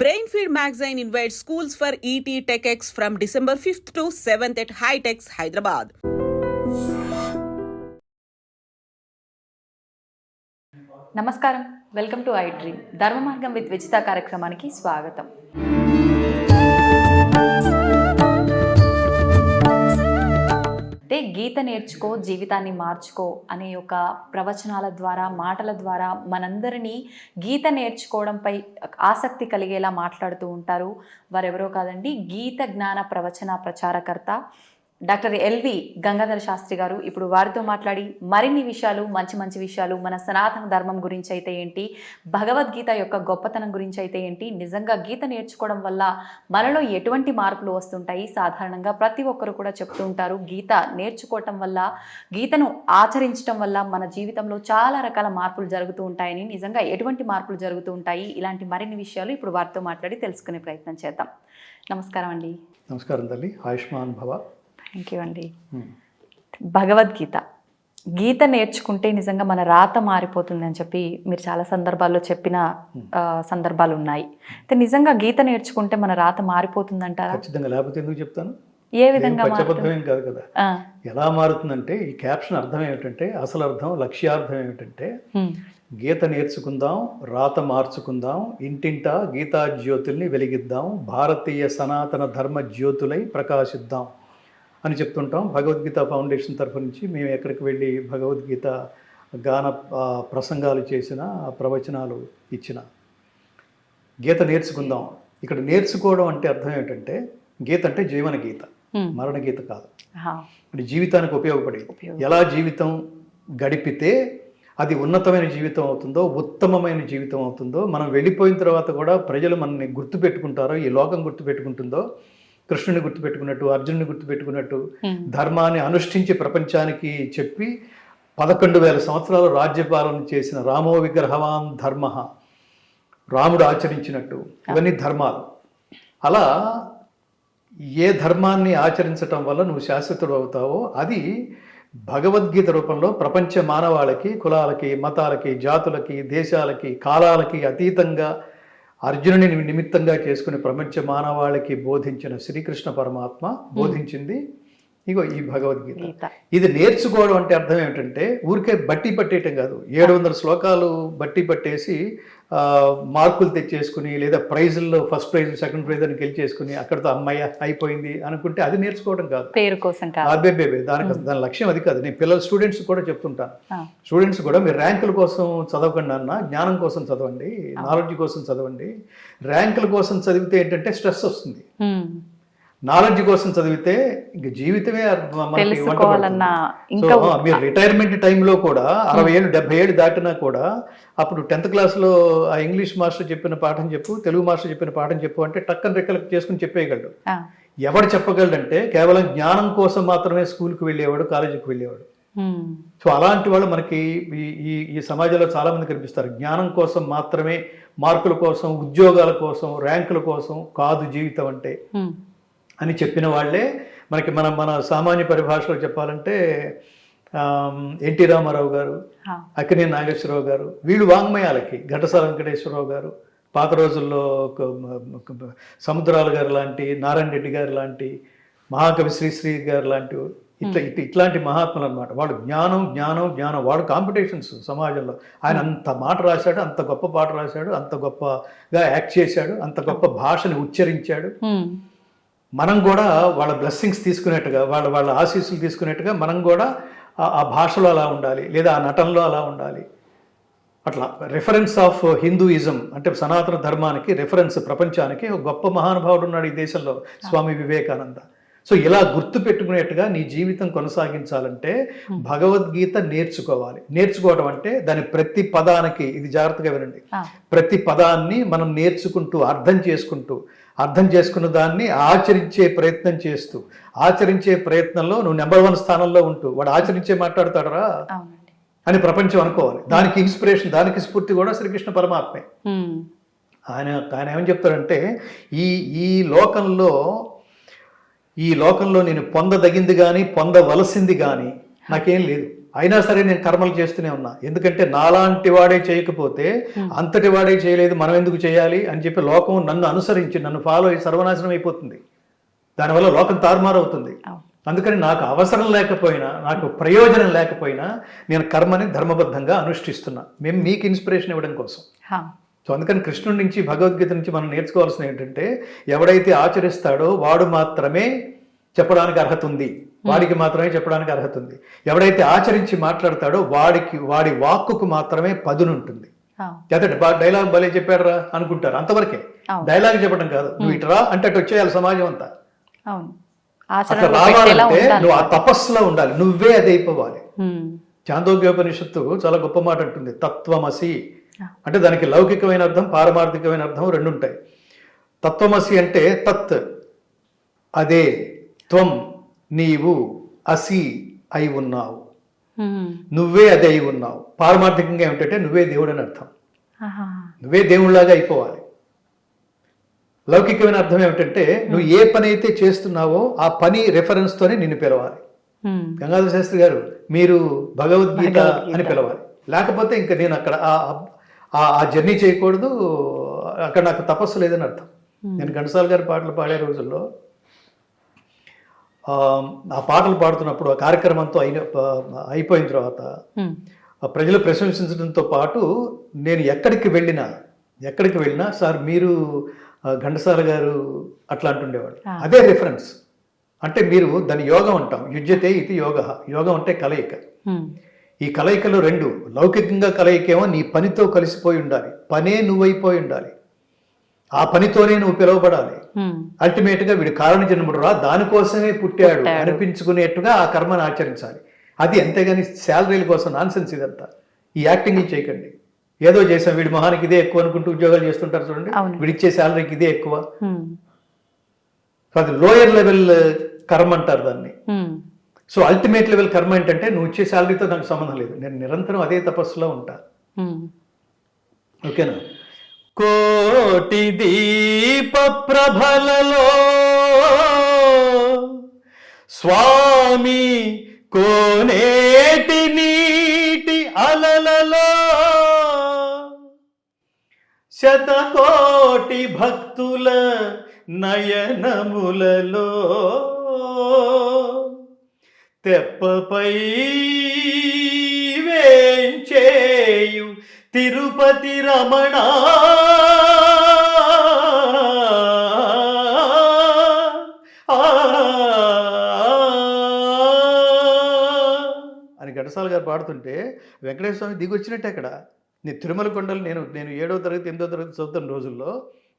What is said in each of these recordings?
Brain feed magazine invite schools for ET TechX from December fifth to seventh at HITEX Hyderabad నమస్కారం. Welcome to I dream ధర్మ మార్గం with విచిత కార్యక్రమానికి స్వాగతం. అంటే గీత నేర్చుకో జీవితాన్ని మార్చుకో అనే ఒక ప్రవచనాల ద్వారా మాటల ద్వారా మనందరినీ గీత నేర్చుకోవడంపై ఆసక్తి కలిగేలా మాట్లాడుతూ ఉంటారు. వారెవరో కాదండి గీత జ్ఞాన ప్రవచన ప్రచారకర్త డాక్టర్ ఎల్వి గంగాధర శాస్త్రి గారు ఇప్పుడు వారితో మాట్లాడి మరిన్ని విషయాలు మంచి మంచి విషయాలు మన సనాతన ధర్మం గురించి అయితే ఏంటి భగవద్గీత యొక్క గొప్పతనం గురించి అయితే ఏంటి నిజంగా గీత నేర్చుకోవడం వల్ల మనలో ఎటువంటి మార్పులు వస్తుంటాయి? సాధారణంగా ప్రతి ఒక్కరు కూడా చెప్తూ ఉంటారు గీత నేర్చుకోవటం వల్ల గీతను ఆచరించడం వల్ల మన జీవితంలో చాలా రకాల మార్పులు జరుగుతూ ఉంటాయని నిజంగా ఎటువంటి మార్పులు జరుగుతూ ఉంటాయి? ఇలాంటి మరిన్ని విషయాలు ఇప్పుడు వారితో మాట్లాడి తెలుసుకునే ప్రయత్నం చేద్దాం. నమస్కారం అండి. నమస్కారం తల్లి. ఆయుష్మాన్ భవ. థ్యాంక్ యూ అండి. భగవద్గీత. గీత నేర్చుకుంటే నిజంగా మన రాత మారిపోతుంది అని చెప్పి మీరు చాలా సందర్భాల్లో చెప్పిన ఆ, సందర్భాలు ఉన్నాయి. అయితే నిజంగా గీత నేర్చుకుంటే మన రాత మారిపోతుంది అంటారా ఖచ్చితంగా. లేకపోతే ఎందుకు చెప్తాను? ఏ విధంగా కాదు కదా. ఎలా మారుతుందంటే ఈ క్యాప్షన్ అర్థం ఏమిటంటే అసలు అర్థం లక్ష్యార్థం ఏమిటంటే ఉమ్, గీత నేర్చుకుందాం రాత మార్చుకుందాం ఇంటింటా గీతా జ్యోతుల్ని వెలిగిద్దాం భారతీయ సనాతన ధర్మ జ్యోతులై ప్రకాశిద్దాం. అని చెప్తుంటాం. భగవద్గీత ఫౌండేషన్ తరఫు నుంచి మేము ఎక్కడికి వెళ్ళి భగవద్గీత గాన ప్రసంగాలు చేసిన ప్రవచనాలు ఇచ్చిన. గీత నేర్చుకుందాం. ఇక్కడ నేర్చుకోవడం అంటే అర్థం ఏంటంటే గీత అంటే జీవన గీత. మరణ గీత కాదు. అంటే జీవితానికి ఉపయోగపడేది. ఉపయోగం. ఎలా జీవితం గడిపితే అది ఉన్నతమైన జీవితం అవుతుందో ఉత్తమమైన జీవితం అవుతుందో మనం వెళ్ళిపోయిన తర్వాత కూడా ప్రజలు మనల్ని గుర్తుపెట్టుకుంటారో ఈ లోకం గుర్తుపెట్టుకుంటుందో కృష్ణుని గుర్తుపెట్టుకున్నట్టు అర్జునుని గుర్తుపెట్టుకున్నట్టు ఉమ్, ధర్మాన్ని అనుష్ఠించి ప్రపంచానికి చెప్పి పదకొండు వేల సంవత్సరాలు రాజ్యపాలన చేసిన రామో విగ్రహవాన్ ధర్మ. రాముడు ఆచరించినట్టు. ఇవన్నీ ధర్మాలు. అలా ఏ ధర్మాన్ని ఆచరించటం వల్ల నువ్వు శాశ్వతుడు అవుతావో అది భగవద్గీత రూపంలో ప్రపంచ మానవాళికి కులాలకి మతాలకి జాతులకి దేశాలకి కాలాలకి అతీతంగా అర్జునుని నిమిత్తంగా చేసుకుని ప్రపంచ మానవాళికి బోధించిన శ్రీకృష్ణ పరమాత్మ బోధించింది. ఇగో ఈ భగవద్గీత. గీత. ఇది నేర్చుకోవడం అంటే అర్థం ఏమిటంటే ఊరికే బట్టి పట్టేయటం కాదు. ఏడు వందల శ్లోకాలు బట్టి పట్టేసి మార్కులు తెచ్చేసుకుని లేదా ప్రైజుల్లో ఫస్ట్ ప్రైజ్ సెకండ్ ప్రైజ్ అని గెలిచేసుకుని అక్కడితో అమ్మాయి అయిపోయింది అనుకుంటే అది నేర్చుకోవడం కాదు. పేరు కోసం అబ్బేబేబే దానికి దాని లక్ష్యం అది కాదు. నేను పిల్లల స్టూడెంట్స్ కూడా చెప్తుంటాను స్టూడెంట్స్ కూడా మీరు ర్యాంకుల కోసం చదవకండి అన్న జ్ఞానం కోసం చదవండి నాలెడ్జ్ కోసం చదవండి. ర్యాంకుల కోసం చదివితే ఏంటంటే స్ట్రెస్ వస్తుంది. నాలెడ్జ్ కోసం చదివితే ఇంక జీవితమే మీరు రిటైర్మెంట్ టైంలో కూడా అరవై ఏళ్ళు డెబ్బై ఏళ్ళు దాటినా కూడా అప్పుడు టెన్త్ క్లాస్లో ఆ ఇంగ్లీష్ మాస్టర్ చెప్పిన పాఠం చెప్పు తెలుగు మాస్టర్ చెప్పిన పాఠం చెప్పు అంటే టక్కన రెక్కలకు చేసుకుని చెప్పేయగలడు. ఎవడు చెప్పగలడంటే కేవలం జ్ఞానం కోసం మాత్రమే స్కూల్కి వెళ్ళేవాడు కాలేజీకి వెళ్ళేవాడు. సో అలాంటి వాళ్ళు మనకి ఈ ఈ సమాజంలో చాలా మంది కనిపిస్తారు. జ్ఞానం కోసం మాత్రమే మార్కుల కోసం ఉద్యోగాల కోసం ర్యాంకుల కోసం కాదు జీవితం అంటే. అని చెప్పిన వాళ్ళే మనకి మన మన సామాన్య పరిభాషలో చెప్పాలంటే ఎన్టీ రామారావు గారు అక్కినే నాగేశ్వరరావు గారు వీళ్ళు వాంగ్మయాలకి ఘటసాల వెంకటేశ్వరరావు గారు పాత రోజుల్లో సముద్రాల గారు లాంటి నారాయణ రెడ్డి గారు లాంటి మహాకవి శ్రీశ్రీ గారు లాంటి ఇట్లా ఇట్లా ఇట్లాంటి మహాత్ములు అనమాట వాడు జ్ఞానం జ్ఞానం జ్ఞానం వాడు కాంపిటీషన్స్ సమాజంలో. ఆయన అంత మాట రాశాడు అంత గొప్ప పాట రాశాడు అంత గొప్పగా యాక్ట్ చేశాడు అంత గొప్ప భాషని ఉచ్చరించాడు. మనం కూడా వాళ్ళ బ్లెస్సింగ్స్ తీసుకునేట్టుగా వాళ్ళ వాళ్ళ ఆశీస్సులు తీసుకునేట్టుగా మనం కూడా ఆ- భాషలో అలా ఉండాలి లేదా ఆ నటనలో అలా ఉండాలి. అట్లా రెఫరెన్స్ ఆఫ్ హిందూయిజం అంటే సనాతన ధర్మానికి రెఫరెన్స్ ప్రపంచానికి ఒక గొప్ప మహానుభావుడు ఉన్నాడు ఈ దేశంలో స్వామి వివేకానంద. సో ఇలా గుర్తు పెట్టుకునేట్టుగా నీ జీవితం కొనసాగించాలంటే భగవద్గీత నేర్చుకోవాలి. నేర్చుకోవడం అంటే దాని ప్రతి పదానికి ఇది జాగ్రత్తగా వినండి. ప్రతి పదాన్ని మనం నేర్చుకుంటూ అర్థం చేసుకుంటూ అర్థం చేసుకున్న దాన్ని ఆచరించే ప్రయత్నం చేస్తూ ఆచరించే ప్రయత్నంలో నువ్వు నెంబర్ వన్ స్థానంలో ఉంటూ వాడు ఆచరించే మాట్లాడతాడరా? అని ప్రపంచం అనుకోవాలి. దానికి ఇన్స్పిరేషన్ దానికి స్ఫూర్తి కూడా శ్రీకృష్ణ పరమాత్మే. ఆయన ఆయన ఏమని చెప్తాడంటే ఈ ఈ లోకంలో ఈ లోకంలో నేను పొందదగింది కానీ పొందవలసింది కానీ నాకేం లేదు. అయినా సరే నేను కర్మలు చేస్తూనే ఉన్నా. ఎందుకంటే నాలాంటి వాడే చేయకపోతే అంతటి వాడే చేయలేదు మనం ఎందుకు చేయాలి అని చెప్పి లోకం నన్ను అనుసరించి నన్ను ఫాలో అయ్యి సర్వనాశనం అయిపోతుంది. దానివల్ల లోకం తారుమారు అవుతుంది అవును. అందుకని నాకు అవసరం లేకపోయినా నాకు ప్రయోజనం లేకపోయినా నేను కర్మని ధర్మబద్ధంగా అనుష్ఠిస్తున్నా. మేము మీకు ఇన్స్పిరేషన్ ఇవ్వడం కోసం. సో అందుకని కృష్ణుడి నుంచి భగవద్గీత నుంచి మనం నేర్చుకోవాల్సిన ఏంటంటే ఎవడైతే ఆచరిస్తాడో వాడు మాత్రమే చెప్పడానికి అర్హత ఉంది. వాడికి మాత్రమే చెప్పడానికి అర్హత ఉంది. ఎవడైతే ఆచరించి మాట్లాడతాడో వాడికి వాడి వాక్కుకు మాత్రమే పదునుంటుంది. అదే డైలాగ్ భలే చెప్పారా అనుకుంటారు అంతవరకే. డైలాగ్ చెప్పడం కాదు. నువ్వు ఇటురా అంటే అటు వచ్చేయాలి సమాజం అంతా. అట్లా రావాలంటే నువ్వు ఆ తపస్సులో ఉండాలి. నువ్వే అది అయిపోవాలి. చాందోగ్యోపనిషత్తు చాలా గొప్ప మాట అంటుంది. తత్వమసి. అంటే దానికి లౌకికమైన అర్థం పారమార్థికమైన అర్థం రెండు ఉంటాయి తత్వమసి అంటే తత్ అదే. త్వం నీవు అసి అయి ఉన్నావు. నువ్వే అదే అయి ఉన్నావు. పారమార్థికంగా ఏమిటంటే నువ్వే దేవుడు అని అర్థం. నువ్వే దేవుళ్ళలాగా అయిపోవాలి. లౌకికమైన అర్థం ఏమిటంటే నువ్వు ఏ పని అయితే చేస్తున్నావో ఆ పని రెఫరెన్స్తోనే నిన్ను పిలవాలి. గంగాధర శాస్త్రి గారు మీరు భగవద్గీత. అని పిలవాలి. లేకపోతే ఇంకా నేను అక్కడ ఆ- ఆ- ఆ జర్నీ చేయకూడదు. అక్కడ నాకు తపస్సు లేదని అర్థం. నేను ఘంటసాల గారి పాటలు పాడే రోజుల్లో ఆ, పాటలు పాడుతున్నప్పుడు ఆ కార్యక్రమంతో అయిన అయిపోయిన తర్వాత ప్రజలు ప్రశంసించడంతో పాటు నేను ఎక్కడికి వెళ్ళినా ఎక్కడికి వెళ్ళినా సార్ మీరు ఘంటసాల గారు అట్లా అంటుండేవాడు. అదే రిఫరెన్స్. అంటే మీరు దాని యోగం అంటాం. యుజ్యతే ఇది యోగ. యోగం అంటే కలయిక. ఈ కలయికలు రెండు. లౌకికంగా కలయికేమో నీ పనితో కలిసిపోయి ఉండాలి. పనే నువ్వైపోయి ఉండాలి. ఆ పనితోనే నువ్వు పిలువబడాలి. అల్టిమేట్గా వీడు కారణ జన్ముడు రా దానికోసమే పుట్టాడు. అనిపించుకునేట్టుగా ఆ కర్మను ఆచరించాలి. అది అంతేగాని శాలరీల కోసం నాన్సెన్స్ ఇదంతా. ఈ యాక్టింగ్ చేయకండి. ఏదో చేసాం వీడి మొహానికి ఇదే ఎక్కువ అనుకుంటూ ఉద్యోగాలు చేస్తుంటారు చూడండి. వీడిచ్చే శాలరీకి ఇదే ఎక్కువ. అది లోయర్ లెవెల్ కర్మ అంటారు దాన్ని. సో అల్టిమేట్ లెవెల్ కర్మ ఏంటంటే నువ్వు ఇచ్చే శాలరీతో నాకు సంబంధం లేదు. నేను నిరంతరం అదే తపస్సులో ఉంటా. ఓకేనా? కోటి దీప ప్రభలలో స్వామి కోనేటి నీటి అలలలో. శతకోటి భక్తుల నయనములలో. తెప్పపై వేంచేయు తిరుపతి రమణ ఘటసాల గారు పాడుతుంటే వెంకటేశ్వర స్వామి దిగి వచ్చినట్టే అక్కడ. నేను తిరుమల కొండలు నేను నేను ఏడో తరగతి ఎనిమిదో తరగతి చదువుతున్న రోజుల్లో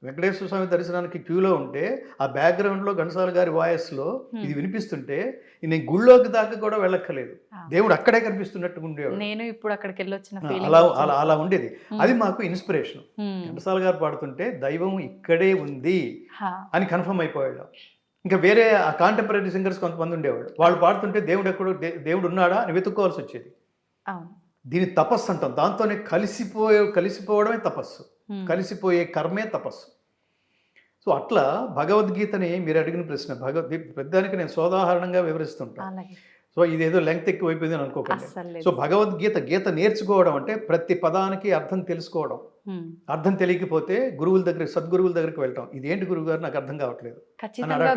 వెంకటేశ్వర స్వామి దర్శనానికి క్యూలో ఉంటే ఆ బ్యాక్గ్రౌండ్లో ఘంటసాల గారి వాయిస్లో ఇది వినిపిస్తుంటే నేను గుళ్ళోకి దాకా కూడా వెళ్ళక్కర్లేదు. దేవుడు అక్కడే కనిపిస్తున్నట్టు ఉండేవాడు. నేను ఇప్పుడు అక్కడికి వెళ్ళొచ్చిన అలా అలా అలా ఉండేది. అది మాకు ఇన్స్పిరేషన్. ఘంటసాల గారు పాడుతుంటే దైవం ఇక్కడే ఉంది అని కన్ఫర్మ్ అయిపోయాడు ఇంకా వేరే ఆ కాంటెంపరీ సింగర్స్ కొంతమంది ఉండేవాడు వాళ్ళు పాడుతుంటే దేవుడు ఎక్కడో దేవుడు ఉన్నాడా అని వెతుక్కోవాల్సి వచ్చేది. దీని తపస్సు అంటాం. దాంతోనే కలిసిపోయే కలిసిపోవడమే తపస్సు. కలిసిపోయే కర్మే తపస్సు. సో అట్లా భగవద్గీతని మీరు అడిగిన ప్రశ్న భగవద్గీ పెద్దానికి నేను సోదాహరణంగా వివరిస్తుంటాను సో ఇదేదో లెంగ్త్ ఎక్కువైపోయింది అని అనుకోకండి. సో భగవద్గీత గీత నేర్చుకోవడం అంటే ప్రతి పదానికి అర్థం తెలుసుకోవడం. అర్థం తెలియకపోతే గురువుల దగ్గర సద్గురువుల దగ్గరికి వెళ్ళటం ఇదేంటి గురువు గారు నాకు అర్థం కావట్లేదు.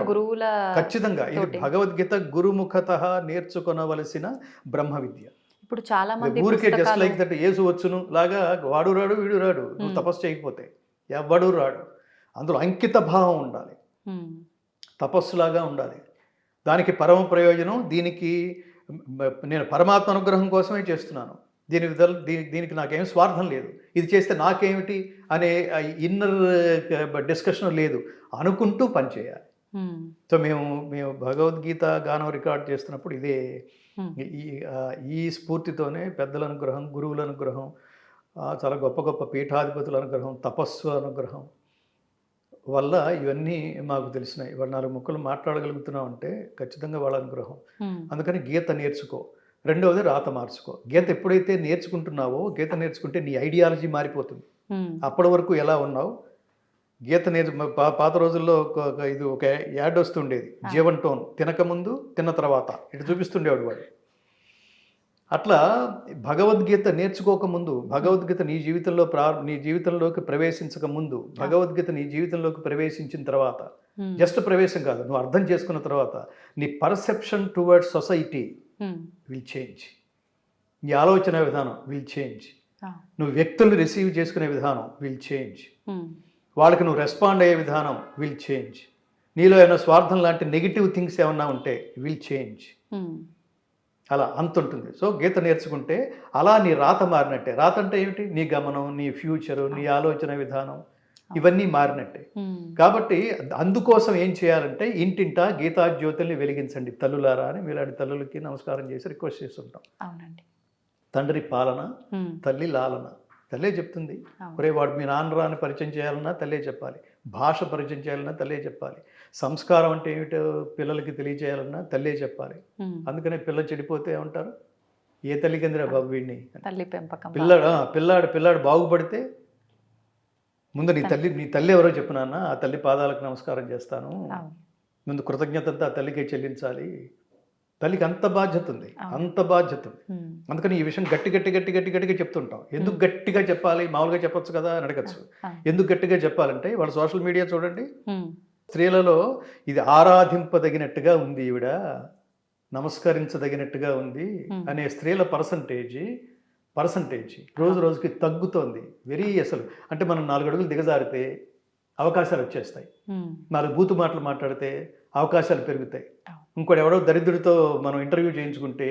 గురువుల ఖచ్చితంగా. ఇది. భగవద్గీత గురుముఖత నేర్చుకొనవలసిన బ్రహ్మ విద్య. ఇప్పుడు చాలా మంది ఊరికే జస్ట్ లైక్ దట్ ఏసు వచ్చును లాగా వాడు రాడు వీడు రాడు. నువ్వు. తపస్సు చేయకపోతే ఎవడు రాడు? అందులో అంకిత భావం ఉండాలి. ఉమ్. తపస్సులాగా ఉండాలి. దానికి పరమ ప్రయోజనం దీనికి నేను పరమాత్మ అనుగ్రహం కోసమే చేస్తున్నాను. దీని విధ- దీని దీనికి నాకేం స్వార్థం లేదు ఇది చేస్తే నాకేమిటి అనే ఇన్నర్ డిస్కషన్ లేదు అనుకుంటూ పనిచేయాలి. సో మేము మేము భగవద్గీత గానం రికార్డ్ చేస్తున్నప్పుడు ఇదే. ఈ స్ఫూర్తితోనే పెద్దల అనుగ్రహం గురువుల అనుగ్రహం చాలా గొప్ప గొప్ప పీఠాధిపతుల అనుగ్రహం తపస్సు అనుగ్రహం వల్ల ఇవన్నీ మాకు తెలిసినాయి ఇవాళ నాలుగు ముక్కలు మాట్లాడగలుగుతున్నాం అంటే ఖచ్చితంగా వాళ్ళ అనుగ్రహం. అందుకని గీత నేర్చుకో రెండవది రాత మార్చుకో. గీత ఎప్పుడైతే నేర్చుకుంటున్నావో గీత నేర్చుకుంటే నీ ఐడియాలజీ మారిపోతుంది. అప్పటి వరకు ఎలా ఉన్నావు? గీత నేర్చు పాత రోజుల్లో ఒక ఇది ఒక యాడ్ వస్తుండేది. జీవన్ టోన్ తినక ముందు తిన్న తర్వాత. ఇటు చూపిస్తుండేవాడు వాడు. అట్లా భగవద్గీత నేర్చుకోక ముందు భగవద్గీత నీ జీవితంలో ప్రా నీ జీవితంలోకి ప్రవేశించక ముందు భగవద్గీత నీ జీవితంలోకి ప్రవేశించిన తర్వాత. జస్ట్ ప్రవేశం కాదు నువ్వు అర్థం చేసుకున్న తర్వాత నీ perception towards society. Will change నీ ఆలోచన విధానం విల్ చేంజ్. నువ్వు వ్యక్తుల్ని రిసీవ్ చేసుకునే విధానం విల్ చేంజ్ Hmm. వాళ్ళకి నువ్వు రెస్పాండ్ అయ్యే విధానం విల్ చేంజ్ నీలో ఏమైనా స్వార్థం లాంటి నెగిటివ్ థింగ్స్ ఏమన్నా ఉంటే విల్ చేంజ్ Hmm. అలా అంత ఉంటుంది. సో గీత నేర్చుకుంటే అలా నీ రాత మారినట్టే. రాత అంటే ఏమిటి? నీ గమనం నీ ఫ్యూచరు నీ ఆలోచన విధానం. ఇవన్నీ మారినట్టే. కాబట్టి అందుకోసం ఏం చేయాలంటే ఇంటింటా గీతా జ్యోతుల్ని వెలిగించండి తల్లులారా అని మీలాంటి తల్లులకి నమస్కారం చేసి రిక్వెస్ట్ చేస్తుంటాం. అవునండి. తండ్రి పాలన. తల్లి లాలన. తల్లే చెప్తుంది. ఒరే వాడు మీ నాన్నరా అని పరిచయం చేయాలన్నా తల్లే చెప్పాలి. భాష పరిచయం చేయాలన్నా తల్లే చెప్పాలి. సంస్కారం అంటే ఏమిటో పిల్లలకి తెలియజేయాలన్నా తల్లే చెప్పాలి. అందుకనే పిల్లలు చెడిపోతే ఏమంటారు? ఏ తల్లి కిందరా బాబు వీడిని? పిల్లాడు పిల్లాడు పిల్లాడు బాగుపడితే ముందు నీ తల్లి నీ తల్లి ఎవరో చెప్పు నాన్న ఆ తల్లి పాదాలకు నమస్కారం చేస్తాను. ముందు కృతజ్ఞత అంతా ఆ తల్లికే చెల్లించాలి తల్లికి అంత బాధ్యత ఉంది. అంత బాధ్యత ఉంది. అందుకని ఈ విషయం గట్టి గట్టి గట్టి గట్టి గట్టిగా చెప్తుంటాం ఎందుకు గట్టిగా చెప్పాలి మామూలుగా చెప్పొచ్చు కదా అని అడగచ్చు. ఎందుకు గట్టిగా చెప్పాలంటే వాళ్ళ సోషల్ మీడియా చూడండి. స్త్రీలలో ఇది ఆరాధింపదగినట్టుగా ఉంది ఈవిడ నమస్కరించదగినట్టుగా ఉంది. అనే స్త్రీల పర్సంటేజ్ పర్సంటేజ్ రోజు రోజుకి తగ్గుతోంది వెరీ అసలు అంటే మనం నాలుగు అడుగులు దిగజారితే అవకాశాలు వచ్చేస్తాయి. నాలుగు బూతు మాటలు మాట్లాడితే అవకాశాలు పెరుగుతాయి. ఇంకోటి ఎవడో దరిద్రుడితో మనం ఇంటర్వ్యూ చేయించుకుంటే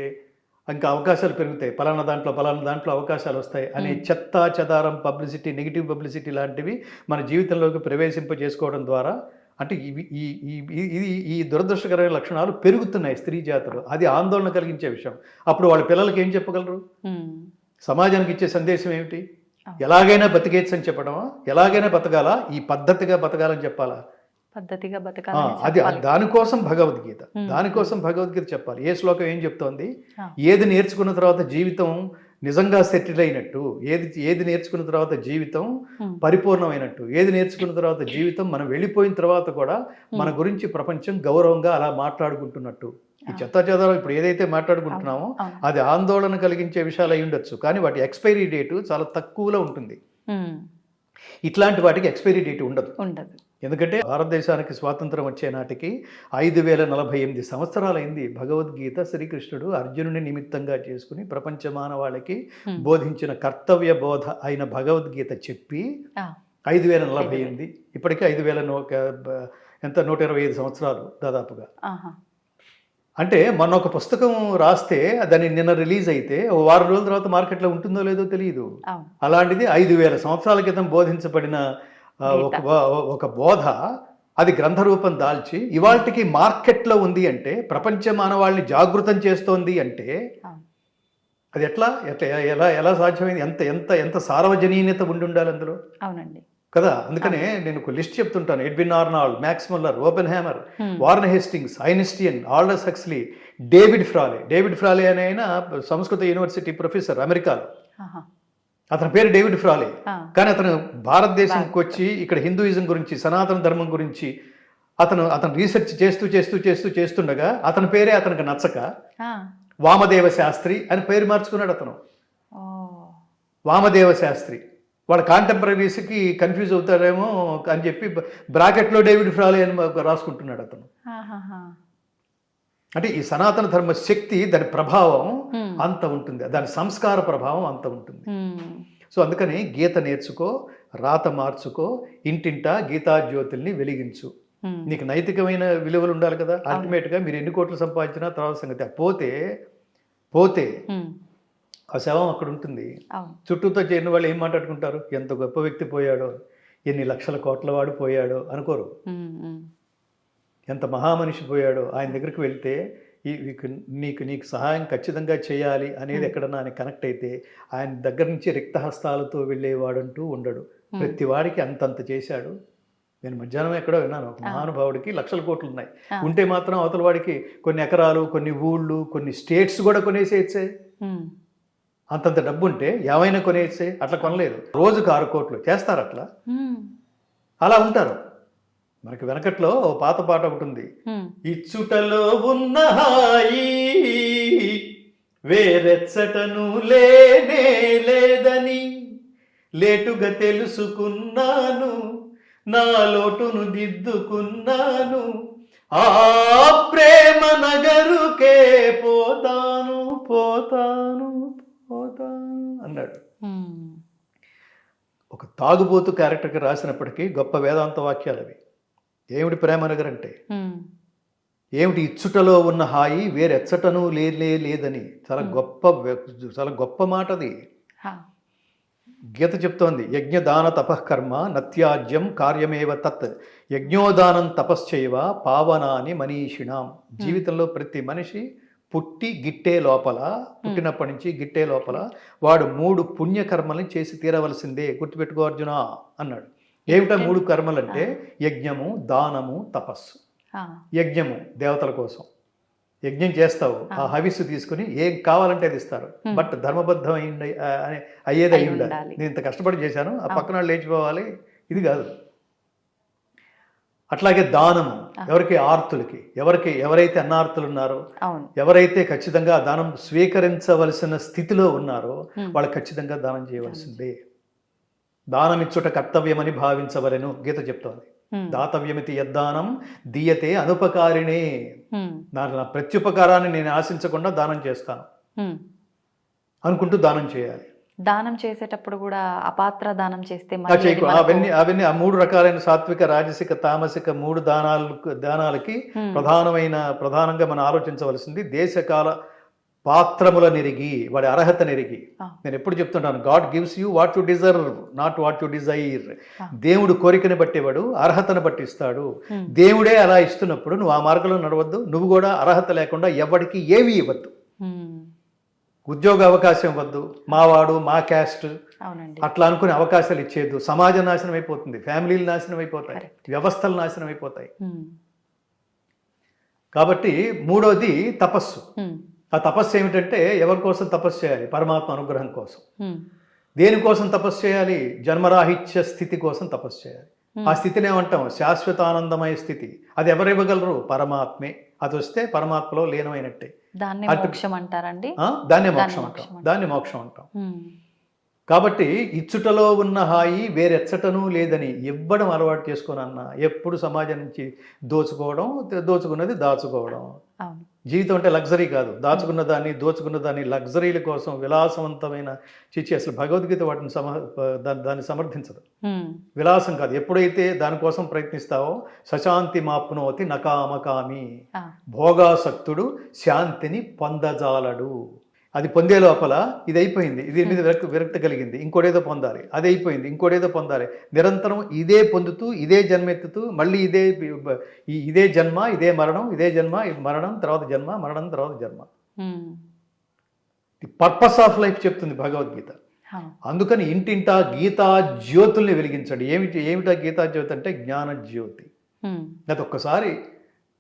ఇంకా అవకాశాలు పెరుగుతాయి పలానా దాంట్లో పలానా దాంట్లో అవకాశాలు వస్తాయి అనే. చెత్త చెదారం పబ్లిసిటీ నెగిటివ్ పబ్లిసిటీ లాంటివి మన జీవితంలోకి ప్రవేశింప చేసుకోవడం ద్వారా అంటే ఇవి ఈ ఈ ఈ- ఇది ఈ దురదృష్టకరమైన లక్షణాలు పెరుగుతున్నాయి స్త్రీ జాతులు అది ఆందోళన కలిగించే విషయం అప్పుడు వాళ్ళ పిల్లలకి ఏం చెప్పగలరు. సమాజానికి ఇచ్చే సందేశం ఏమిటి. ఎలాగైనా బతికేయచ్చు అని చెప్పడమా ఎలాగైనా బతకాలా ఈ పద్ధతిగా బతకాలని చెప్పాలా పద్ధతిగా ఆ, బతకాలని అది. దానికోసం భగవద్గీత. దానికోసం భగవద్గీత చెప్పాలి ఏ శ్లోకం ఏం చెప్తోంది. ఏది నేర్చుకున్న తర్వాత జీవితం నిజంగా సెటిల్ అయినట్టు ఏది ఏది నేర్చుకున్న తర్వాత జీవితం. పరిపూర్ణమైనట్టు ఏది నేర్చుకున్న తర్వాత జీవితం మనం వెళ్ళిపోయిన తర్వాత కూడా మన గురించి ప్రపంచం గౌరవంగా అలా మాట్లాడుకుంటున్నట్టు ఈ. చెత్త చెదారం ఇప్పుడు ఏదైతే మాట్లాడుకుంటున్నామో. అది ఆందోళన కలిగించే విషయాలు అయి ఉండొచ్చు కానీ వాటి ఎక్స్పైరీ డేటు చాలా తక్కువలో ఉంటుంది. ఇట్లాంటి వాటికి ఎక్స్పైరీ డేట్ ఉండదు ఉండదు ఎందుకంటే భారతదేశానికి స్వాతంత్రం వచ్చే నాటికి ఐదు వేల నలభై ఎనిమిది సంవత్సరాలైంది భగవద్గీత శ్రీకృష్ణుడు అర్జునుని నిమిత్తంగా చేసుకుని ప్రపంచ మానవాళికి. బోధించిన కర్తవ్య బోధ అయిన భగవద్గీత చెప్పి. ఐదు వేల నలభై ఎనిమిది ఇప్పటికీ ఐదు వేల ఎంత నూట ఇరవై ఐదు సంవత్సరాలు దాదాపుగా. అంటే మొన్న ఒక పుస్తకం రాస్తే దాన్ని నిన్న రిలీజ్ అయితే ఓ వారం రోజుల తర్వాత మార్కెట్లో ఉంటుందో లేదో తెలియదు అలాంటిది ఐదు వేల సంవత్సరాల క్రితం బోధించబడిన ఒక బోధ అది గ్రంథ రూపం దాల్చి ఇవాళకి మార్కెట్లో ఉంది అంటే ప్రపంచ మానవాళిని జాగృతం చేస్తోంది అంటే అది ఎట్లా? ఎట్లా ఎలా ఎలా సాధ్యమైంది? ఎంత ఎంత ఎంత సార్వజనీయత ఉండి ఉండాలి అందులో? అవునండి. కదా అందుకనే నేను ఒక లిస్ట్ చెప్తుంటాను Edwin Arnold Max Muller Oppenheimer. Warren Hastings Einstein Aldous Huxley David Frawley David Frawley అనే ఆయన సంస్కృత యూనివర్సిటీ ప్రొఫెసర్ అమెరికాలో. అతని పేరు డేవిడ్ ఫ్రాలే. కానీ అతను భారతదేశంకి వచ్చి ఇక్కడ హిందూయిజం గురించి సనాతన ధర్మం గురించి అతను అతను రీసెర్చ్ చేస్తూ చేస్తూ చేస్తూ చేస్తుండగా అతని పేరే అతనికి నచ్చక. వామదేవ శాస్త్రి అని పేరు మార్చుకున్నాడు అతను. వామదేవ శాస్త్రి వాళ్ళ కాంటెంపరీస్కి కన్ఫ్యూజ్ అవుతారేమో అని చెప్పి బ్రాకెట్లో డేవిడ్ ఫ్రాలే అని రాసుకుంటున్నాడు అతను. అంటే ఈ సనాతన ధర్మ శక్తి దాని ప్రభావం. అంత ఉంటుంది దాని సంస్కార ప్రభావం అంత ఉంటుంది. సో అందుకని గీత నేర్చుకో రాత మార్చుకో ఇంటింటా గీతా జ్యోతుల్ని వెలిగించు. నీకు నైతికమైన విలువలు ఉండాలి కదా అల్టిమేట్గా మీరు ఎన్ని కోట్లు సంపాదించినా తర్వాత సంగతి పోతే పోతే. ఆ శవం అక్కడ ఉంటుంది. చుట్టూతో చేరిన వాళ్ళు ఏం మాట్లాడుకుంటారు? ఎంత గొప్ప వ్యక్తి పోయాడో ఎన్ని లక్షల కోట్ల వాడు పోయాడో అనుకోరు. ఎంత మహామనిషి పోయాడో ఆయన దగ్గరికి వెళ్తే ఈ నీకు నీకు సహాయం ఖచ్చితంగా చేయాలి అనేది ఎక్కడన్నా ఆయన కనెక్ట్ అయితే ఆయన దగ్గర నుంచి రిక్తహస్తాలతో వెళ్ళేవాడంటూ ఉండడు. ప్రతి వాడికి అంతంత చేశాడు. నేను మధ్యాహ్నం ఎక్కడో విన్నాను. ఒక మహానుభావుడికి లక్షల కోట్లు ఉన్నాయి. ఉంటే మాత్రం అవతల వాడికి కొన్ని ఎకరాలు కొన్ని ఊళ్ళు కొన్ని స్టేట్స్ కూడా కొనేసేయచ్చే. Hmm. అంతంత డబ్బు ఉంటే ఏమైనా కొనేసే అట్లా కొనలేదు రోజుకు ఆరు కోట్లు. చేస్తారు అట్లా. అలా ఉంటారు. మనకి వెనకట్లో ఓ పాత పాట ఒకటి ఉంది. ఇచ్చుటలో ఉన్న హాయి వేరెచ్చటను లేనే లేదని లేటుగా తెలుసుకున్నాను. నా లోటును దిద్దుకున్నాను. ఆ ప్రేమ నగరుకే పోతాను పోతాను. ఒక తాగుబోతు క్యారెక్టర్కి రాసినప్పటికీ గొప్ప వేదాంత వాక్యాలు అవి. ఏమిటి ప్రేమ నగర్ అంటే? ఏమిటి ఇచ్చుటలో ఉన్న హాయి వేరెచ్చటను లేలే లేదని? చాలా గొప్ప చాలా గొప్ప మాట అది గీత చెప్తోంది యజ్ఞ దాన తపఃకర్మ నత్యాజ్యం కార్యమేవ తత్ యజ్ఞోదానం తపశ్చైవ పావనాని మనీషిణాం. జీవితంలో ప్రతి మనిషి పుట్టి గిట్టే లోపల పుట్టినప్పటి నుంచి గిట్టే లోపల వాడు మూడు పుణ్యకర్మల్ని చేసి తీరవలసిందే. గుర్తుపెట్టుకో అర్జున అన్నాడు. ఏమిటా మూడు కర్మలంటే? యజ్ఞము దానము తపస్సు. యజ్ఞము దేవతల కోసం. యజ్ఞం చేస్తావు ఆ. హవిస్సు తీసుకుని ఏం కావాలంటే అది ఇస్తారు. బట్ ధర్మబద్ధం అయ్యేది అయి అయి ఉండాలి. నేను ఇంత కష్టపడి చేశాను ఆ. పక్కన వాళ్ళు లేచిపోవాలి. ఇది కాదు. అట్లాగే దానము ఎవరికి ఆర్తులకి ఎవరికి ఎవరైతే అన్నార్తులు ఉన్నారో ఎవరైతే ఖచ్చితంగా దానం స్వీకరించవలసిన స్థితిలో ఉన్నారో వాళ్ళు ఖచ్చితంగా దానం చేయవలసిందే. దానమిచ్చుట కర్తవ్యమని భావించవలెను గీత చెప్తోంది. దాతవ్యమితి యద్దానం దీయతే అనుపకారిణే. ఉమ్, నా ప్రత్యుపకారాన్ని నేను ఆశించకుండా దానం చేస్తాను. అనుకుంటూ దానం చేయాలి. దానం చేసేటప్పుడు కూడా అపాత్ర దానం చేస్తే అవన్నీ అవన్నీ ఆ మూడు రకాలైన సాత్విక రాజసిక తామసిక మూడు దానాలు దానాలకి. ప్రధానమైన ప్రధానంగా మనం ఆలోచించవలసింది దేశకాల పాత్రముల నెరిగి వాడి అర్హత నెరిగి. నేను ఎప్పుడు చెప్తుంటాను God gives you what you deserve not what you desire. దేవుడు కోరికని బట్టేవాడు అర్హతను బట్టి ఇస్తాడు Hmm. దేవుడే అలా ఇస్తున్నప్పుడు నువ్వు ఆ మార్గంలో నడవద్దు నువ్వు కూడా అర్హత లేకుండా ఎవరికి ఏవి ఇవ్వద్దు ఉద్యోగ అవకాశం ఇవ్వద్దు మావాడు మా క్యాస్ట్. అట్లా అనుకునే అవకాశాలు ఇచ్చేద్దు సమాజం నాశనం అయిపోతుంది ఫ్యామిలీలు నాశనం అయిపోతాయి. వ్యవస్థలు నాశనం అయిపోతాయి. కాబట్టి మూడోది తపస్సు. ఆ తపస్సు ఏమిటంటే ఎవరి కోసం తపస్సు చేయాలి? పరమాత్మ అనుగ్రహం కోసం. దేనికోసం తపస్సు చేయాలి? జన్మరాహిత్య స్థితి కోసం తపస్సు చేయాలి. ఆ స్థితిని ఏమంటాం? శాశ్వతానందమయ స్థితి. అది ఎవరు ఇవ్వగలరు? పరమాత్మే. అది వస్తే పరమాత్మలో లీనమైనట్టే. దాన్నే మోక్షం అంటారండి? దాన్నే మోక్షం అంటాం. దాన్ని మోక్షం అంటాం కాబట్టి ఇచ్చుటలో ఉన్న హాయి వేరెచ్చటను లేదని ఇవ్వడం అలవాటు చేసుకునన్నా ఎప్పుడు సమాజం నుంచి దోచుకోవడం దోచుకున్నది దాచుకోవడం. జీవితం అంటే లగ్జరీ కాదు. దాచుకున్న దాన్ని దోచుకున్న దాన్ని లగ్జరీల కోసం విలాసవంతమైన చిచ్చి అసలు భగవద్గీత వాటిని సమ దాన్ని సమర్థించదు. విలాసం కాదు. ఎప్పుడైతే దానికోసం ప్రయత్నిస్తావో సశాంతి మాప్నోతి నకామకామి. భోగాసక్తుడు శాంతిని పొందజాలడు. అది పొందే లోపల ఇది అయిపోయింది ఇది మీద విరక్తి విరక్తి కలిగింది ఇంకోటేదో పొందాలి. అది అయిపోయింది ఇంకోటేదో పొందాలి. నిరంతరం ఇదే పొందుతూ ఇదే జన్మెత్తుతూ మళ్ళీ ఇదే ఇదే జన్మ ఇదే మరణం ఇదే జన్మ ఇది మరణం తర్వాత జన్మ మరణం తర్వాత జన్మ. ది పర్పస్ ఆఫ్ లైఫ్ చెప్తుంది భగవద్గీత. అందుకని ఇంటింటా గీతా జ్యోతుల్ని వెలిగించండి. ఏమిటి ఏమిటా గీతా జ్యోతి అంటే జ్ఞాన జ్యోతి. అది ఒక్కసారి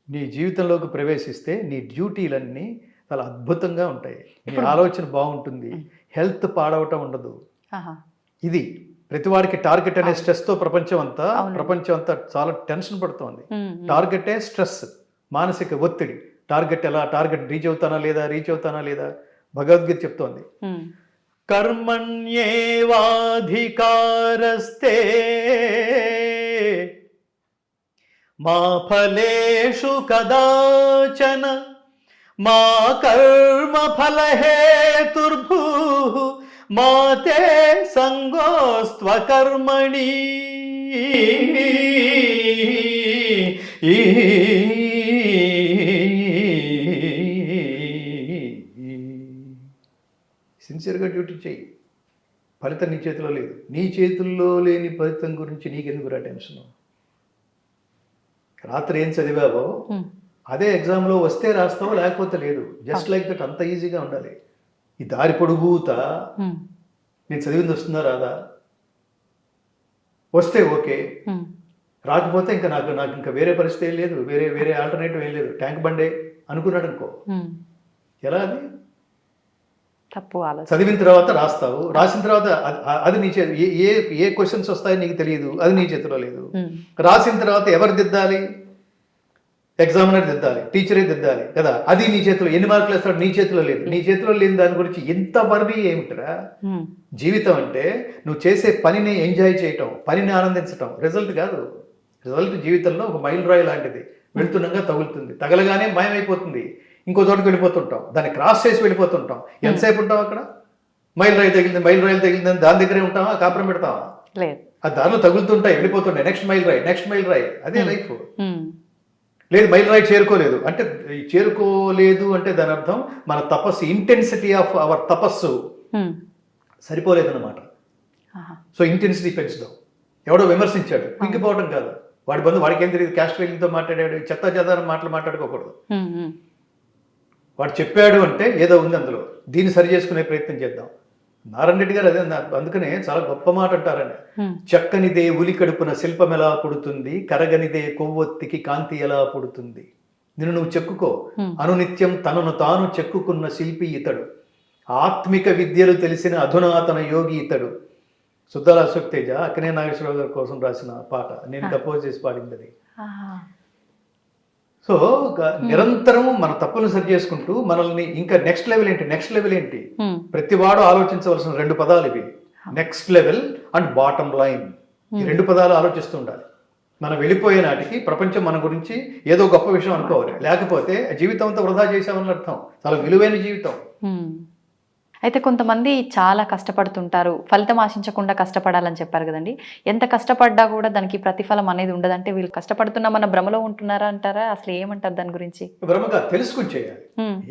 నీ జీవితంలోకి ప్రవేశిస్తే నీ డ్యూటీలన్నీ చాలా అద్భుతంగా ఉంటాయి. నీ ఆలోచన బాగుంటుంది. హెల్త్ పాడవటం ఉండదు. ఇది ప్రతివాడికి టార్గెట్ అనే స్ట్రెస్తో ప్రపంచం అంతా. ప్రపంచం అంతా చాలా టెన్షన్ పడుతోంది. టార్గెటే స్ట్రెస్ మానసిక ఒత్తిడి. టార్గెట్ ఎలా? టార్గెట్ రీచ్ అవుతానా లేదా? రీచ్ అవుతానా లేదా? భగవద్గీత చెప్తోంది. కర్మణ్యేవాధికారస్తే మా ఫలేషు కదాచన మా కర్మ ఫలహేతుర్భూ మా తే సంగోస్త్వకర్మణి. సిన్సియర్గా డ్యూటీ చేయి. ఫలితం నీ చేతిలో లేదు. నీ చేతుల్లో లేని ఫలితం గురించి నీకెందుకురా టెన్షన్ రాత్రి ఏం చదివావో? అదే ఎగ్జామ్లో వస్తే రాస్తావో లేకపోతే లేదు. జస్ట్ లైక్ దట్ అంత ఈజీగా ఉండాలి. ఈ దారి పొడుగుతా నేను చదివింది వస్తుందా రాదా? వస్తే ఓకే. రాకపోతే ఇంకా నాకు నాకు ఇంకా వేరే పరిస్థితి ఏం లేదు. వేరే వేరే ఆల్టర్నేటివ్ ఏం లేదు. ట్యాంక్ బండే అనుకున్నాడు అనుకో. ఎలా అది? తప్పు చదివిన తర్వాత రాస్తావు. రాసిన తర్వాత అది- నీ చేతి ఏ ఏ క్వశ్చన్స్ వస్తాయో నీకు తెలియదు. అది నీ చేతిలో లేదు. రాసిన తర్వాత ఎవరు దిద్దాలి? ఎగ్జామినర్ దిద్దాలి టీచరే దిద్దాలి కదా? అది నీ చేతిలో ఎన్ని మార్కులు వేస్తాడు? నీ చేతిలో లేదు నీ చేతిలో లేని దాని గురించి ఎంత వర్రీ ఏమిటిరా? జీవితం అంటే నువ్వు చేసే పనిని ఎంజాయ్ చేయటం పనిని ఆనందించటం. రిజల్ట్ కాదు. రిజల్ట్ జీవితంలో ఒక మైల్ రాయి లాంటిది. వెళ్తుండగా తగులుతుంది. తగలగానే మాయమైపోతుంది. ఇంకో చోటకి వెళ్ళిపోతుంటాం. దాన్ని క్రాస్ చేసి వెళ్ళిపోతుంటాం. ఎంతసేపు ఉంటాం అక్కడ? మైల్ రాయి తగిలింది మైల్ రాయి తగిలింది దాని దగ్గరే ఉంటావా? కాపురం పెడతావా? ఆ దారిలో తగులుతుంటాయి వెళ్ళిపోతుంటాయి. నెక్స్ట్ మైల్ రాయి నెక్స్ట్ మైల్ రాయి. అదే లైఫ్ లేదు మైల్ రాయి చేరుకోలేదు. అంటే చేరుకోలేదు అంటే దాని అర్థం మన తపస్సు ఇంటెన్సిటీ ఆఫ్ అవర్ తపస్సు ఉమ్, సరిపోలేదన్నమాట. ఆహా, సో ఇంటెన్సిటీ పెంచుదాం ఎవడో విమర్శించాడు. పింకిపోవడం కాదు. వాడి బంధు వాడికి ఏం తెలియదు క్యాస్ట్ ఫీలింగ్తో మాట్లాడాడు చెత్త చెదారం మాటలు మాట్లాడుకోకూడదు. వాడు చెప్పాడు అంటే ఏదో ఉంది అందులో. దీన్ని సరి చేసుకునే ప్రయత్నం చేద్దాం. నారాయణ రెడ్డి గారు అదే. అందుకనే చాలా గొప్ప మాట అంటారని ఉమ్, చక్కనిదే ఉలి కడుపున శిల్పం ఎలా పుడుతుంది? కరగనిదే కొవ్వొత్తికి కాంతి ఎలా పుడుతుంది? నిన్ను నువ్వు చెక్కుకో. అనునిత్యం తనను తాను చెక్కుకున్న శిల్పి ఇతడు. ఆత్మిక విద్యలు తెలిసిన అధునాతన యోగి ఇతడు. సుద్దాల అశోక్ తేజ అక్కనే నాగేశ్వరరావు గారి కోసం రాసిన పాట. నేను కంపోజ్ చేసి పాడింది సో నిరంతరం మన తప్పులు సరి చేసుకుంటూ మనల్ని ఇంకా నెక్స్ట్ లెవెల్ ఏంటి నెక్స్ట్ లెవెల్ ఏంటి? ఉమ్, ప్రతివాడు ఆలోచించవలసిన రెండు పదాలు ఇవి. Next level and bottom line ఈ రెండు పదాలు ఆలోచిస్తూ ఉండాలి. మనం వెళ్ళిపోయే నాటికి ప్రపంచం మన గురించి ఏదో గొప్ప విషయం అనుకోవాలి. లేకపోతే జీవితం అంతా వృధా చేసామని అర్థం. చాలా విలువైన జీవితం. అయితే కొంతమంది చాలా కష్టపడుతుంటారు. ఫలితం ఆశించకుండా కష్టపడాలని చెప్పారు కదండి. ఎంత కష్టపడ్డా కూడా దానికి ప్రతిఫలం అనేది ఉండదంటే వీళ్ళు కష్టపడుతున్నా భ్రమలో ఉంటున్నారా అంటారా? అసలు ఏమంటారు దాని గురించి? బ్రహ్మగా తెలుసుకుని చేయాలి.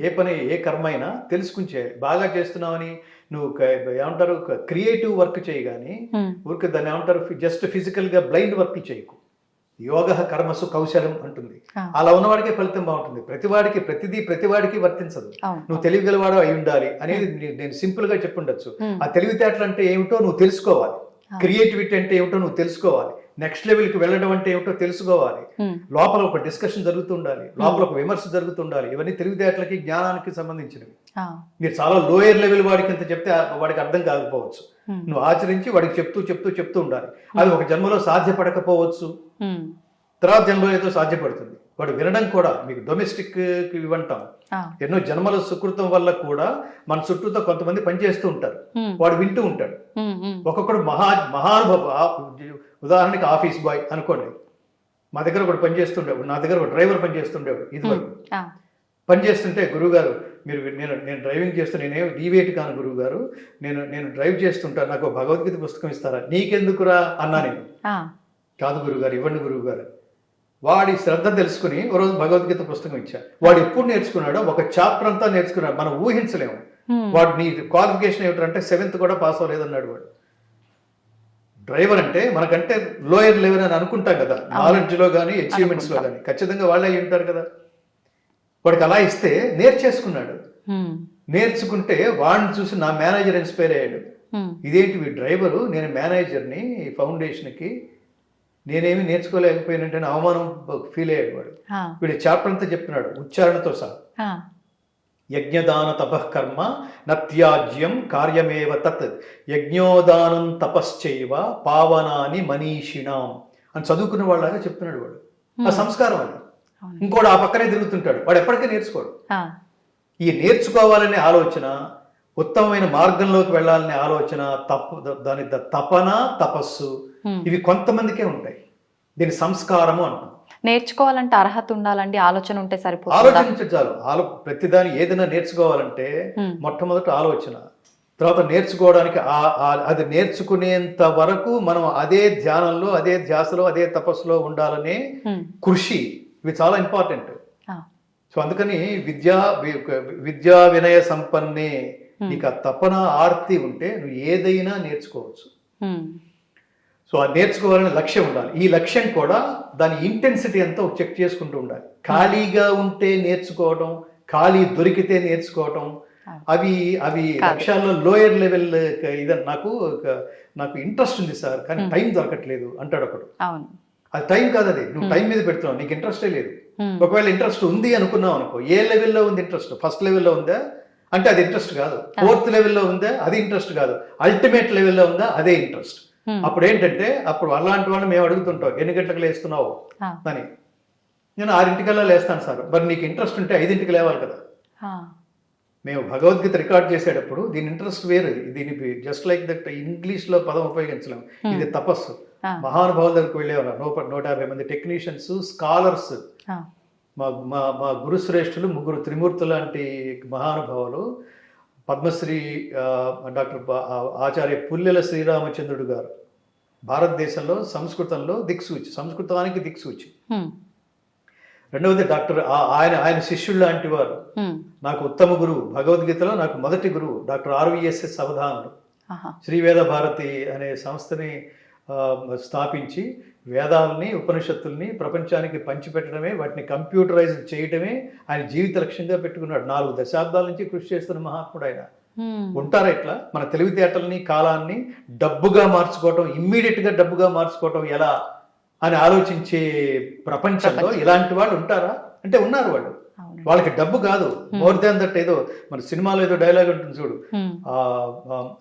ఏ పని ఏ కర్మ అయినా తెలుసుకుని చేయాలి. బాగా చేస్తున్నామని నువ్వు ఏమంటారు క్రియేటివ్ వర్క్ చేయగాని ఊరికి దాన్ని ఏమంటారు జస్ట్ ఫిజికల్గా బ్లైండ్ వర్క్ చేయకు. యోగ కర్మసు కౌశలం అంటుంది. అలా ఉన్నవాడికే ఫలితం బాగుంటుంది. ప్రతివాడికి ప్రతిదీ ప్రతివాడికి వర్తించదు. నువ్వు తెలివిగలవాడు అయి ఉండాలి అనేది నేను సింపుల్గా చెప్పుండొచ్చు. ఆ తెలివితేటలు అంటే ఏమిటో నువ్వు తెలుసుకోవాలి. క్రియేటివిటీ అంటే ఏమిటో నువ్వు తెలుసుకోవాలి. నెక్స్ట్ లెవెల్కి వెళ్ళడం అంటే ఏమిటో తెలుసుకోవాలి. ఉమ్, లోపల ఒక డిస్కషన్ జరుగుతూ ఉండాలి లోపల ఒక విమర్శ జరుగుతూ ఉండాలి ఇవన్నీ తెలివితేటలకి జ్ఞానానికి సంబంధించినవి. మీరు చాలా లోయర్ లెవెల్ వాడికి ఇంత చెప్తే వాడికి అర్థం కాకపోవచ్చు. ఉమ్, నువ్వు ఆచరించి వాడికి చెప్తూ చెప్తూ చెప్తూ ఉండాలి. అది ఒక జన్మలో సాధ్యపడకపోవచ్చు. తర్వాత జన్మలో ఏదో సాధ్యపడుతుంది. వాడు వినడం కూడా మీకు డొమెస్టిక్ ఇవ్వంటాం. ఎన్నో జన్మల సుకృతం వల్ల కూడా మన చుట్టూతో కొంతమంది పనిచేస్తూ ఉంటారు. వాడు వింటూ ఉంటాడు. ఒక్కొక్కడు మహా మహానుభవ ఉదాహరణకి ఆఫీస్ బాయ్ అనుకోండి. మా దగ్గర ఒకడు పనిచేస్తుండేవాడు నా దగ్గర ఒక డ్రైవర్ పనిచేస్తుండేవాడు ఇది వరకు. ఆ, పని చేస్తుంటే గురువుగారు మీరు నేను నేను డ్రైవింగ్ చేస్తూ నేనేం డీవేట్ కాను గురువుగారు నేను నేను డ్రైవ్ చేస్తుంటాను నాకు భగవద్గీత పుస్తకం ఇస్తారా? నీకెందుకురా? అన్నా నేను. కాదు గురువుగారు ఇవ్వండి గురువుగారు. వాడి శ్రద్ధ తెలుసుకుని రోజు భగవద్గీత పుస్తకం ఇచ్చా. వాడు ఎప్పుడు నేర్చుకున్నాడో ఒక చాప్టర్ అంతా నేర్చుకున్నాడు మనం ఊహించలేము. వాడు నీ క్వాలిఫికేషన్ ఏమిటంటే సెవెంత్ కూడా పాస్ అవ్వలేదన్నాడు వాడు. డ్రైవర్ అంటే మనకంటే లోయర్ లెవెల్ అని అనుకుంటాం కదా. నాలెడ్జ్లో కానీ అచీవ్మెంట్స్లో కానీ ఖచ్చితంగా వాళ్ళే ఉంటారు కదా. వాడికి అలా ఇస్తే నేర్చేసుకున్నాడు. నేర్చుకుంటే వాడిని చూసి నా మేనేజర్ ఇన్స్పైర్ అయ్యాడు. ఇదేంటి డ్రైవరు నేను మేనేజర్ని ఫౌండేషన్కి నేనేమి నేర్చుకోలేకపోయినంటే అవమానం ఫీల్ అయ్యాడు వాడు. చాప్టర్ అంతా చెప్తున్నాడు ఉచ్చారణతో సహా. యజ్ఞదాన తపఃకర్మ నత్యాజ్యం కార్యమేవ తత్. యజ్ఞోదానం తపశ్చైవ పావనాని మనీషిణాం అని చదువుకున్న వాళ్ళగా చెప్తున్నాడు వాడు. ఆ సంస్కారం అది. ఇంకోడు ఆ పక్కనే తిరుగుతుంటాడు. వాడు ఎప్పటికీ నేర్చుకోడు. ఈ నేర్చుకోవాలనే ఆలోచన ఉత్తమమైన మార్గంలోకి వెళ్ళాలనే ఆలోచన తప్ప దాని తపన తపస్సు. ఇవి కొంతమందికే ఉంటాయి. దీని సంస్కారము అంటాం. నేర్చుకోవాలంటే అర్హత ఉండాలండి ఆలోచన ఉంటే సరిపోతుందా? ఆలోచించడం చాలు. ఆలో ప్రతిదాని ఏదైనా నేర్చుకోవాలంటే. మొట్టమొదట ఆలోచన. తర్వాత నేర్చుకోవడానికి అది నేర్చుకునేంత వరకు మనం అదే ధ్యానంలో అదే ధ్యాసలో అదే తపస్సులో ఉండాలనే కృషి. ఇవి చాలా ఇంపార్టెంట్. సో అందుకని విద్యా విద్యా వినయ సంపన్నే నీకు ఆ తపన ఆర్తి ఉంటే నువ్వు ఏదైనా నేర్చుకోవచ్చు. సో ఆ నేర్చుకోవాలనే లక్ష్యం ఉండాలి. ఈ లక్ష్యం కూడా దాని ఇంటెన్సిటీ ఎంతో చెక్ చేసుకుంటూ ఉండాలి. ఖాళీగా ఉంటే నేర్చుకోవడం ఖాళీ దొరికితే నేర్చుకోవడం అవి అవి లక్ష్యాల్లో లోయర్ లెవెల్ ఇదని నాకు నాకు ఇంట్రెస్ట్ ఉంది సార్ కానీ టైం దొరకట్లేదు అంటాడు ఒకడు. అది టైం కాదు అది. నువ్వు టైం మీద పెడుతున్నావు నీకు ఇంట్రెస్టే లేదు. ఒకవేళ ఇంట్రెస్ట్ ఉంది అనుకున్నావు అనుకో ఏ లెవెల్లో ఉంది ఇంట్రెస్ట్ ఫస్ట్ లెవెల్లో ఉందా? అంటే అది ఇంట్రెస్ట్ కాదు. ఫోర్త్ లెవెల్లో ఉందా? అది ఇంట్రెస్ట్ కాదు. అల్టిమేట్ లెవెల్లో ఉందా? అదే ఇంట్రెస్ట్. అప్పుడు ఏంటంటే అప్పుడు అలాంటి వాళ్ళని మేము అడుగుతుంటాం ఎన్ని గంటలకు లేస్తున్నావు? అని. నేను ఆరింటికల్లా లేస్తాను సార్ మరి నీకు ఇంట్రెస్ట్ ఉంటే ఐదింటికి లేవాలి కదా. మేము భగవద్గీత రికార్డ్ చేసేటప్పుడు దీని ఇంట్రెస్ట్ వేరు దీనికి జస్ట్ లైక్ దట్ ఇంగ్లీష్లో పదం ఉపయోగించలేము. ఇది తపస్సు. మహానుభావుల దగ్గరికి వెళ్ళేవాళ్ళం నూట నూట యాభై మంది టెక్నీషియన్స్ స్కాలర్స్. మా మా మా గురుశ్రేష్ఠులు ముగ్గురు త్రిమూర్తులు లాంటి మహానుభావులు పద్మశ్రీ డాక్టర్ ఆచార్య పుల్లెల శ్రీరామచంద్రుడు గారు భారతదేశంలో సంస్కృతంలో దిక్సూచి సంస్కృతానికి దిక్సూచి. రెండవది డాక్టర్ ఆయన ఆయన శిష్యుడు లాంటి వారు. నాకు ఉత్తమ గురువు భగవద్గీతలో నాకు మొదటి గురువు డాక్టర్ ఆర్విఎస్ఎస్ అవధానుడు శ్రీవేద భారతి అనే సంస్థని స్థాపించి వేదాలని ఉపనిషత్తుల్ని ప్రపంచానికి పంచిపెట్టడమే వాటిని కంప్యూటరైజ్ చేయడమే ఆయన జీవిత లక్ష్యంగా పెట్టుకున్నాడు. నాలుగు దశాబ్దాల నుంచి కృషి చేస్తున్న మహాత్ముడు ఆయన. ఉంటారా ఇట్లా? మన తెలివితేటల్ని కాలాన్ని డబ్బుగా మార్చుకోవటం ఇమ్మీడియట్గా డబ్బుగా మార్చుకోవటం ఎలా అని ఆలోచించే ప్రపంచంలో ఇలాంటి వాళ్ళు ఉంటారా? అంటే ఉన్నారు వాళ్ళు. వాళ్ళకి డబ్బు కాదు. మోర్ దాన్ దట్ ఏదో మన సినిమాలో ఏదో డైలాగ్ ఉంటుంది చూడు.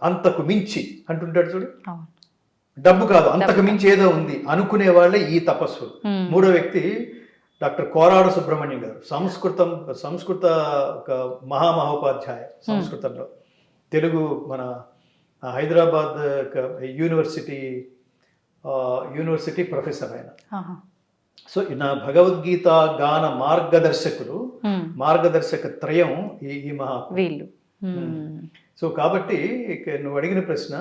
అంతకు మించి అంటుంటాడు చూడు. డబ్బు కాదు అంతకు మించి ఏదో ఉంది అనుకునే వాళ్ళే ఈ తపస్సు. మూడో వ్యక్తి డాక్టర్ కోరాడు సుబ్రహ్మణ్యం గారు సంస్కృతం సంస్కృత ఒక మహామహోపాధ్యాయ సంస్కృతంలో. తెలుగు మన హైదరాబాద్ యూనివర్సిటీ యూనివర్సిటీ ప్రొఫెసర్ ఆయన. సో నా భగవద్గీత గాన మార్గదర్శకులు మార్గదర్శక త్రయం ఈ మహా వీళ్ళు. సో కాబట్టి నువ్వు అడిగిన ప్రశ్న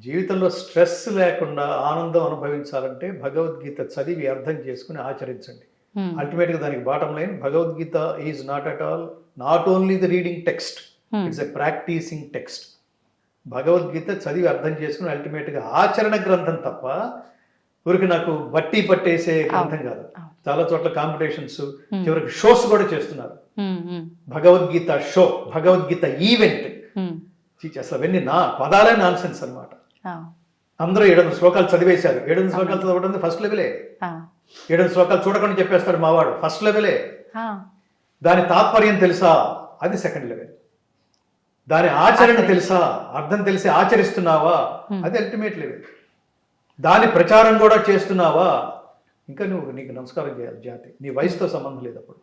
జీవితంలో స్ట్రెస్ లేకుండా ఆనందం అనుభవించాలంటే భగవద్గీత చదివి అర్థం చేసుకుని ఆచరించండి. అల్టిమేట్గా దానికి bottom line Bhagavad Gita is not at all not only the reading text Hmm. It's a practicing text Bhagavad Gita చదివి అర్థం చేసుకుని అల్టిమేట్గా ఆచరణ గ్రంథం తప్ప ఊరికి నాకు బట్టి పట్టేసే గ్రంథం కాదు. చాలా చోట్ల కాంపిటీషన్స్ చివరికి షోస్ కూడా చేస్తున్నారు. Um, Bhagavad Gita show Bhagavad Gita event అసలు అవన్నీ నా పదాలే నాన్ సెన్స్ అనమాట అందరూ ఏడు శ్లోకాలు చదివేశారు. ఏడు శ్లోకాలు చదవడం ఫస్ట్ లెవెలే ఏడు శ్లోకాలు చూడకుండా చెప్పేస్తాడు మావాడు. ఫస్ట్ లెవెలే దాని తాత్పర్యం తెలుసా? అది సెకండ్ లెవెల్ దాని ఆచరణ తెలుసా? అర్థం తెలిసి ఆచరిస్తున్నావా? అది అల్టిమేట్ లెవెల్ దాని ప్రచారం కూడా చేస్తున్నావా? ఇంకా నువ్వు నీకు నమస్కారం చేయాలి జాతి. నీ వయసుతో సంబంధం లేదు అప్పుడు.